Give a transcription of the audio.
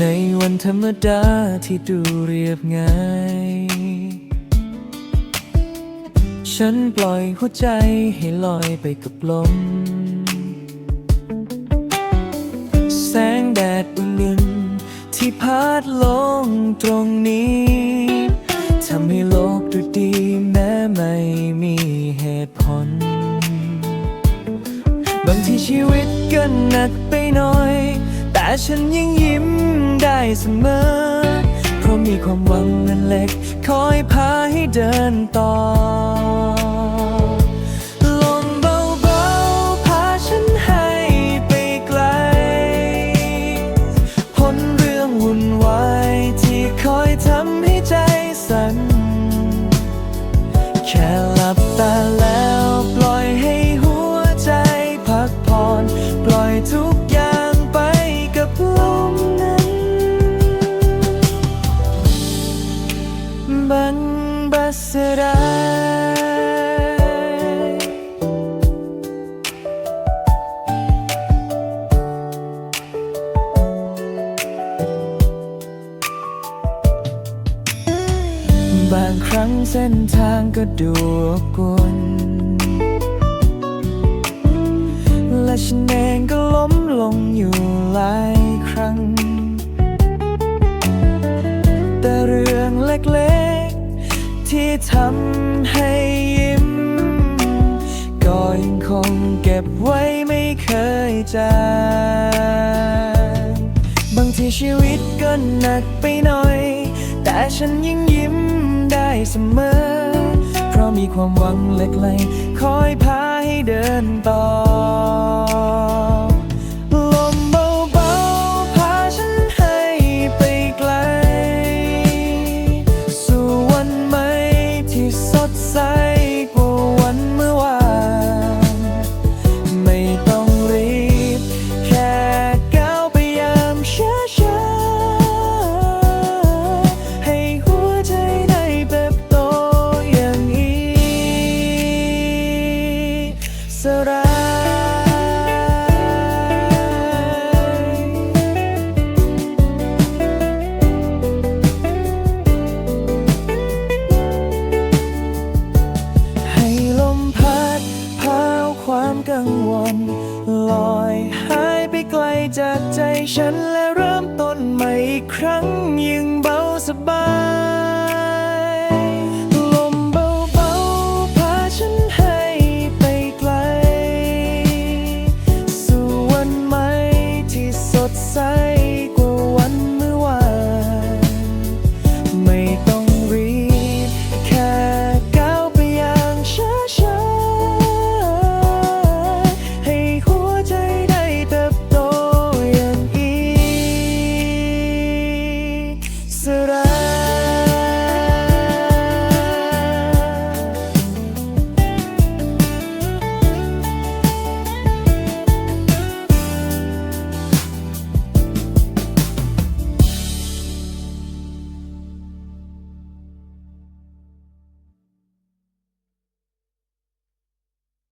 ในวันธรรมดาที่ดูเรียบง่าย ฉันปล่อยหัวใจให้ลอยไปกับลม แสงแดดอุ่นๆที่พัดลงตรงนี้ทำให้โลกดูดีแม้ไม่มีเหตุผล บางทีชีวิตก็หนักไปหน่อย แต่ฉันยังยิ้ม เสมอ เพราะมีความหวังนั้นเล็ก คอยพาให้เดินต่อ บัสดาบางครั้งเส้นทางก็ดูกวนและฉันเองก็ล้มลง ที่ทำให้ยิ้ม ก็ยังคงเก็บไว้ไม่เคยจางบางทีชีวิตก็หนักไปหน่อย แต่ฉันยังยิ้มได้เสมอ เพราะมีความหวังเล็กๆคอยพาให้เดินต่อ ลอยหายไปไกลจากใจฉันและเริ่มต้นใหม่อีกครั้งยิ่งเบาสบาย